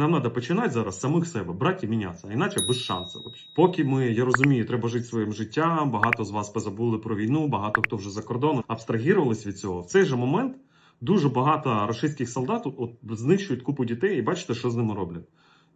Нам треба починати зараз самих себе, брати і мінятися, іначе без шансу. Поки ми, я розумію, треба жити своїм життям. Багато з вас позабули про війну, багато хто вже за кордоном абстрагірувались від цього. В цей же момент дуже багато російських солдат от, знищують купу дітей, і бачите, що з ними роблять.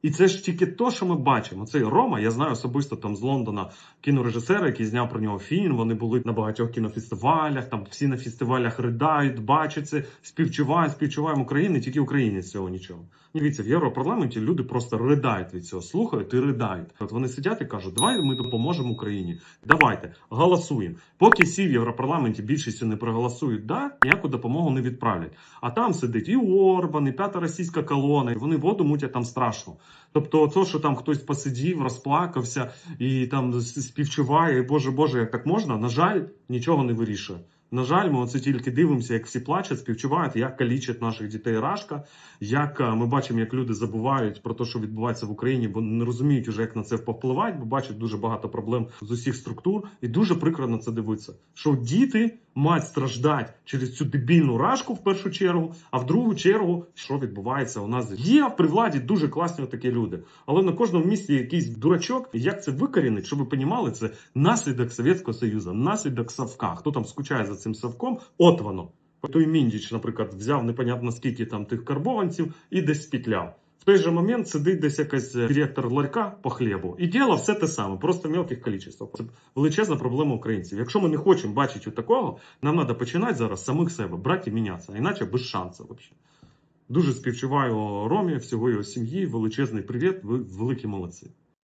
І це ж тільки то, що ми бачимо. Цей Рома, я знаю особисто там з Лондона кінорежисера, який зняв про нього фільм. Вони були на багатьох кінофестивалях. Там всі на фестивалях ридають, бачать це, співчувають, співчуваємо Україні, тільки Україні з цього нічого. Дивіться, в Європарламенті люди просто ридають від цього, слухають і ридають. От вони сидять і кажуть, давай ми допоможемо Україні. Давайте голосуємо. Поки всі в Європарламенті більшістю не проголосують, да ніяку допомогу не відправлять. А там сидить і Орбан, і п'ята російська колона, і вони воду мутять там страшно. Тобто, то, що там хтось посидів, розплакався і там співчуває, і Боже Боже, як так можна, на жаль, нічого не вирішує. На жаль, ми оце тільки дивимося, як всі плачуть, співчувають, як калічать наших дітей рашка, як е, ми бачимо, як люди забувають про те, що відбувається в Україні, бо не розуміють уже, як на це повпливати, бо бачать дуже багато проблем з усіх структур, і дуже прикро на це дивитися. Що діти мають страждати через цю дебільну рашку в першу чергу, а в другу чергу, що відбувається у нас є при владі дуже класні такі люди, але на кожному місці якийсь дурачок. Як це викорінить, щоб ви понімали, це наслідок Совєтського Союзу, наслідок Савка. Хто там скучає за цим Савком? От воно. Той Міндіч, наприклад, взяв непонятно скільки там тих карбованців і десь спітляв. В той же момент сидить десь якийсь е, директор ларька по хлібу і діло все те саме, просто в мелких кількостях. Це величезна проблема українців. Якщо ми не хочемо бачити такого, нам треба починати зараз самих себе, брати і мінятися, іначе без шансу. Вообще. Дуже співчуваю Ромі, всього його сім'ї. Величезний привіт, ви великі молодці.